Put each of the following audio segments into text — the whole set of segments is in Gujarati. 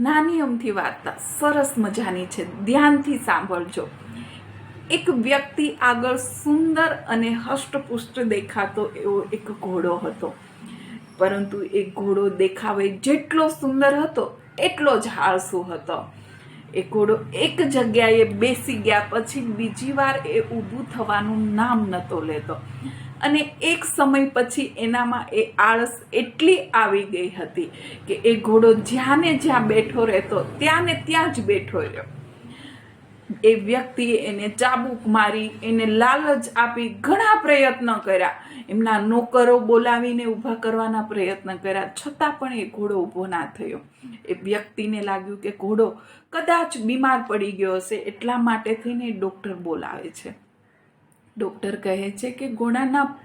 નાની અમથી વાર્તા, સરસ મજાની છે. ધ્યાનથી સાંભળજો. એક વ્યક્તિ આગળ સુંદર અને હષ્ટપુષ્ટ દેખાતો એવો એક ઘોડો હતો. પરંતુ એ ઘોડો દેખાવે જેટલો સુંદર હતો, એટલો જ હાળસું હતો. એ ઘોડો એક જગ્યાએ બેસી ગયા પછી બીજી વાર એ ઊભું થવાનું નામ નહોતો લેતો. અને એક સમય પછી એનામાં એ આળસ એટલી આવી ગઈ હતી કે એ ઘોડો જ્યાં ને જ્યાં બેઠો રહેતો ત્યાં ને ત્યાં જ બેઠો રહ્યો. એ વ્યક્તિએ એને ચાબુક મારી, એને લાલચ આપી ઘણા પ્રયત્ન કર્યા. એમના નોકરો બોલાવીને ઊભા કરવાના પ્રયત્ન કર્યા. છતાં પણ એ ઘોડો ઊભો ના થયો. એ વ્યક્તિને લાગ્યું કે ઘોડો કદાચ બીમાર પડી ગયો હશે, એટલા માટે થઈને ડૉક્ટર બોલાવે છે. ડૉક્ટર કહે છે કે ઘોડાના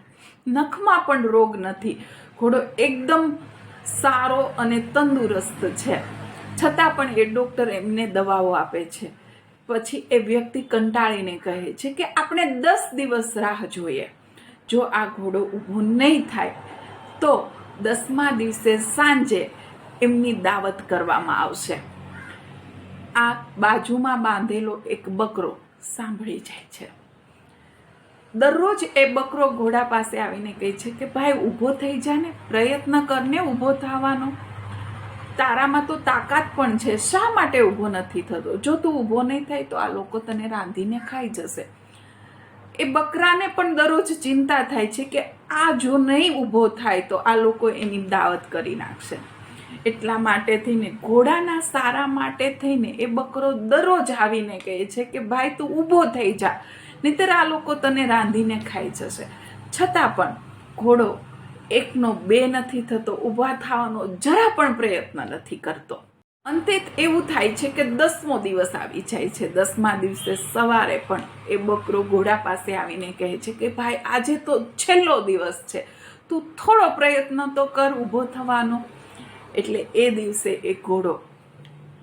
નખમાં પણ રોગ નથી. ઘોડો એકદમ સારો અને તંદુરસ્ત છે. છતાં પણ એ ડૉક્ટર એમને દવાઓ આપે છે. પછી એ વ્યક્તિ કંટાળીને કહે છે કે આપણે દસ દિવસ રાહ જોઈએ. જો આ ઘોડો ઊભો નહીં થાય, તો દસમા દિવસે સાંજે એમની દાવત કરવામાં આવશે. આ બાજુમાં બાંધેલો એક બકરો સાંભળી જાય છે. દરરોજ એ બકરો ઘોડા પાસે આવીને કહે છે કે, ભાઈ, ઊભો થઈ જા ને, પ્રયત્ન કરને ઊભો થવાનો. તારામાં તો તાકાત પણ છે. શા માટે ઊભો નથી થતો? જો તું ઊભો નહીં થાય તો આ લોકો તને રાંધીને ખાઈ જશે. એ બકરાને પણ દરરોજ ચિંતા થાય છે કે આ જો નહીં ઊભો થાય તો આ લોકો એની દાવત કરી નાખશે. એટલા માટે થઈને, ઘોડાના સારા માટે થઈને એ બકરો દરરોજ આવીને કહે છે કે, ભાઈ, તું ઊભો થઈ જા. નહીતર આ લોકો તને રાંધીને ખાઈ જશે. છતાં પણ ઘોડો એકનો બે નથી થતો, ઊભા થવાનો જરા પણ પ્રયત્ન નથી કરતો. અંતે એવું થાય છે કે દસમો દિવસ આવી જાય છે. દસમા દિવસે સવારે પણ એ બકરો ઘોડા પાસે આવીને કહે છે કે, ભાઈ, આજે તો છેલ્લો દિવસ છે. તું થોડો પ્રયત્ન તો કર ઊભો થવાનો. એટલે એ દિવસે એ ઘોડો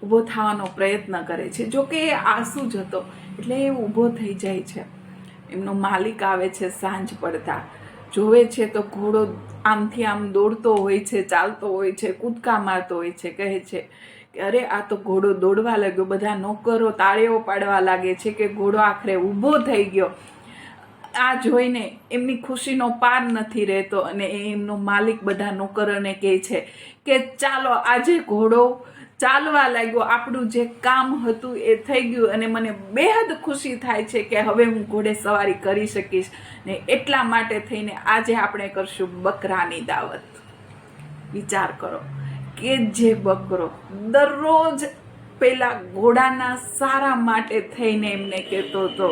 ઊભો થવાનો પ્રયત્ન કરે છે. જોકે એ આંસુ જ હતો. એટલે એ ઊભો થઈ જાય છે. એમનો માલિક આવે છે સાંજ પડતા. જોવે છે તો ઘોડો આમથી આમ દોડતો હોય છે, ચાલતો હોય છે, કૂદકા મારતો હોય છે, કહે છે કે અરે, આ તો ઘોડો દોડવા લાગ્યો, બધા નોકરો તાળીઓ પાડવા લાગે છે કે ઘોડો આખરે ઊભો થઈ ગયો. આ જોઈને એમની ખુશીનો પાર નથી રહેતો અને એ એમનો માલિક બધા નોકરોને કહે છે કે ચાલો આજે ઘોડો ચાલવા લાગ્યો. આપણું જે કામ હતું એ થઈ ગયું અને મને બેહદ ખુશી થાય છે કે હવે હું ઘોડે સવારી કરી શકીશ ને એટલા માટે થઈને આજે આપણે કરશું બકરાની દાવત. વિચાર કરો કે જે બકરો દરરોજ પેલા ઘોડાના સારા માટે થઈને એમને કહેતો હતો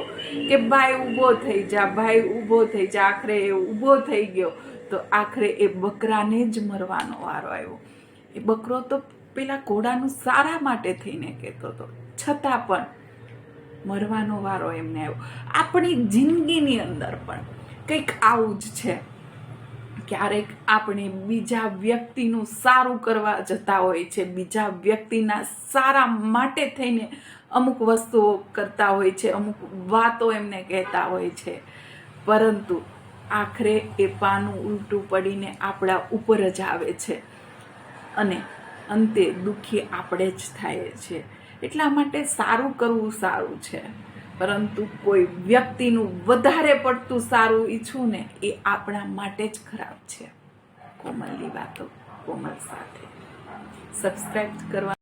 કે, ભાઈ, ઊભો થઈ જા, ભાઈ, ઊભો થઈ જા. આખરે એ ઊભો થઈ ગયો. તો આખરે એ બકરાને જ મરવાનો વારો આવ્યો. એ બકરો તો પેલા ઘોડાનું સારા માટે થઈને કહેતો હતો. છતાં પણ મરવાનો વારો એમને આવ્યો. આપણી જિંદગીની અંદર પણ કંઈક આવું જ છે. ક્યારેક આપણે બીજા વ્યક્તિનું સારું કરવા જતા હોય છે, બીજા વ્યક્તિના સારા માટે થઈને અમુક વસ્તુઓ કરતા હોય છે, અમુક વાતો એમને કહેતા હોય છે. પરંતુ આખરે એ પાનું ઉલટું પડીને આપણા ઉપર જ આવે છે. અને અંતે દુઃખી આપણે જ થાય છે. એટલા માટે સારું કરવું સારું છે. પરંતુ કોઈ વ્યક્તિનું વધારે પડતું સારું ઈચ્છવું ને એ આપણા માટે જ ખરાબ છે. કોમલની વાતો કોમલ સાથે. સબસ્ક્રાઈબ કરવા